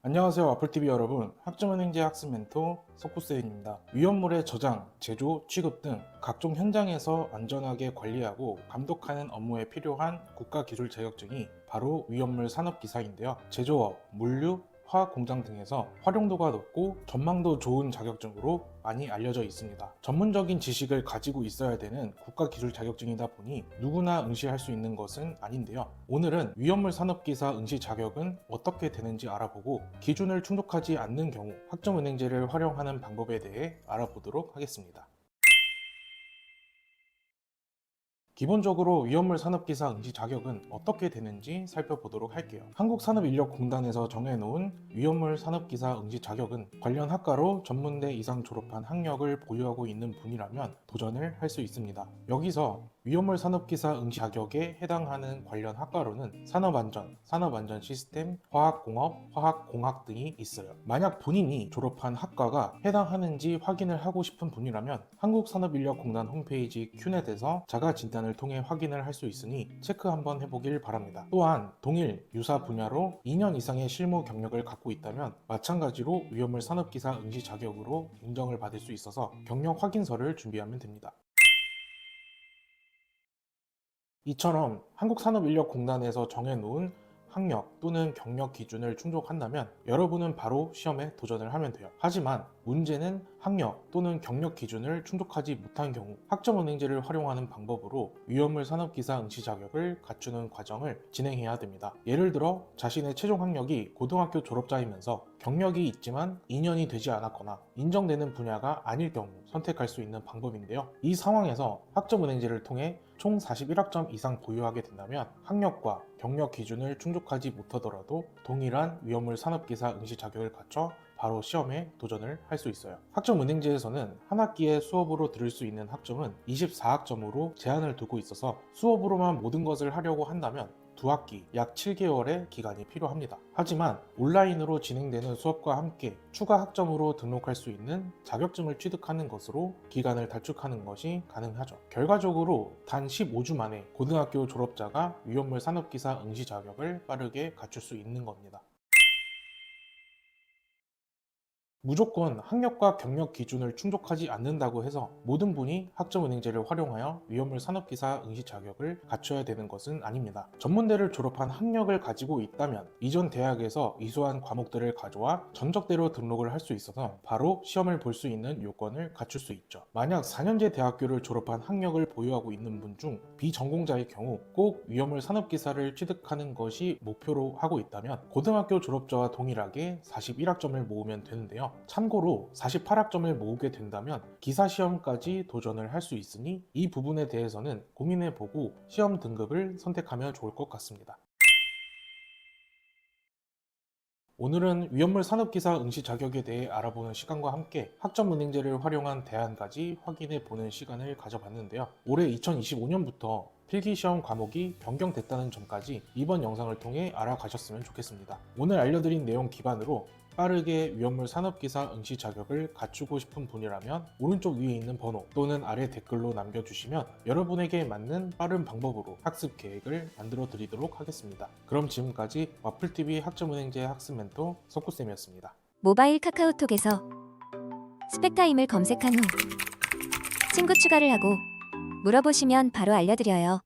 안녕하세요 와플TV 여러분. 학점은행제 학습 멘토 석구쌤입니다. 위험물의 저장, 제조, 취급 등 각종 현장에서 안전하게 관리하고 감독하는 업무에 필요한 국가기술 자격증이 바로 위험물 산업기사인데요. 제조업, 물류, 화학 공장 등에서 활용도가 높고 전망도 좋은 자격증으로 많이 알려져 있습니다. 전문적인 지식을 가지고 있어야 되는 국가 기술 자격증이다 보니 누구나 응시할 수 있는 것은 아닌데요. 오늘은 위험물 산업기사 응시 자격은 어떻게 되는지 알아보고 기준을 충족하지 않는 경우 학점은행제를 활용하는 방법에 대해 알아보도록 하겠습니다. 기본적으로 위험물 산업기사 응시 자격은 어떻게 되는지 살펴보도록 할게요. 한국산업인력공단에서 정해놓은 위험물 산업기사 응시 자격은 관련 학과로 전문대 이상 졸업한 학력을 보유하고 있는 분이라면 도전을 할 수 있습니다. 여기서 위험물 산업기사 응시 자격에 해당하는 관련 학과로는 산업안전, 산업안전 시스템, 화학공업, 화학공학 등이 있어요. 만약 본인이 졸업한 학과가 해당하는지 확인을 하고 싶은 분이라면 한국산업인력공단 홈페이지 큐넷에서 자가 진단을 통해 확인을 할 수 있으니 체크 한번 해보길 바랍니다. 또한 동일 유사 분야로 2년 이상의 실무 경력을 갖고 있다면 마찬가지로 위험물 산업기사 응시 자격으로 인정을 받을 수 있어서 경력 확인서를 준비하면 됩니다. 이처럼 한국산업인력공단에서 정해놓은 학력 또는 경력 기준을 충족한다면 여러분은 바로 시험에 도전을 하면 돼요. 하지만 문제는 학력 또는 경력 기준을 충족하지 못한 경우 학점은행제를 활용하는 방법으로 위험물 산업기사 응시 자격을 갖추는 과정을 진행해야 됩니다. 예를 들어 자신의 최종 학력이 고등학교 졸업자이면서 경력이 있지만 2년이 되지 않았거나 인정되는 분야가 아닐 경우 선택할 수 있는 방법인데요. 이 상황에서 학점은행제를 통해 총 41학점 이상 보유하게 된다면 학력과 경력 기준을 충족하지 못하더라도 동일한 위험물 산업기사 응시 자격을 갖춰 바로 시험에 도전을 할 수 있어요. 학점은행제에서는 한 학기에 수업으로 들을 수 있는 학점은 24학점으로 제한을 두고 있어서 수업으로만 모든 것을 하려고 한다면 두 학기, 약 7개월의 기간이 필요합니다. 하지만 온라인으로 진행되는 수업과 함께 추가 학점으로 등록할 수 있는 자격증을 취득하는 것으로 기간을 단축하는 것이 가능하죠. 결과적으로 단 15주 만에 고등학교 졸업자가 위험물 산업기사 응시 자격을 빠르게 갖출 수 있는 겁니다. 무조건 학력과 경력 기준을 충족하지 않는다고 해서 모든 분이 학점은행제를 활용하여 위험물 산업기사 응시 자격을 갖춰야 되는 것은 아닙니다. 전문대를 졸업한 학력을 가지고 있다면 이전 대학에서 이수한 과목들을 가져와 전적대로 등록을 할 수 있어서 바로 시험을 볼 수 있는 요건을 갖출 수 있죠. 만약 4년제 대학교를 졸업한 학력을 보유하고 있는 분 중 비전공자의 경우 꼭 위험물 산업기사를 취득하는 것이 목표로 하고 있다면 고등학교 졸업자와 동일하게 41학점을 모으면 되는데요. 참고로 48학점을 모으게 된다면 기사 시험까지 도전을 할 수 있으니 이 부분에 대해서는 고민해보고 시험 등급을 선택하면 좋을 것 같습니다. 오늘은 위험물 산업기사 응시 자격에 대해 알아보는 시간과 함께 학점은행제를 활용한 대안까지 확인해 보는 시간을 가져봤는데요. 올해 2025년부터 필기시험 과목이 변경됐다는 점까지 이번 영상을 통해 알아가셨으면 좋겠습니다. 오늘 알려드린 내용 기반으로 빠르게 위험물 산업기사 응시 자격을 갖추고 싶은 분이라면 오른쪽 위에 있는 번호 또는 아래 댓글로 남겨주시면 여러분에게 맞는 빠른 방법으로 학습 계획을 만들어 드리도록 하겠습니다. 그럼 지금까지 와플TV 학점은행제 학습 멘토 석구쌤이었습니다. 모바일 카카오톡에서 스펙타임을 검색한 후 친구 추가를 하고 물어보시면 바로 알려드려요.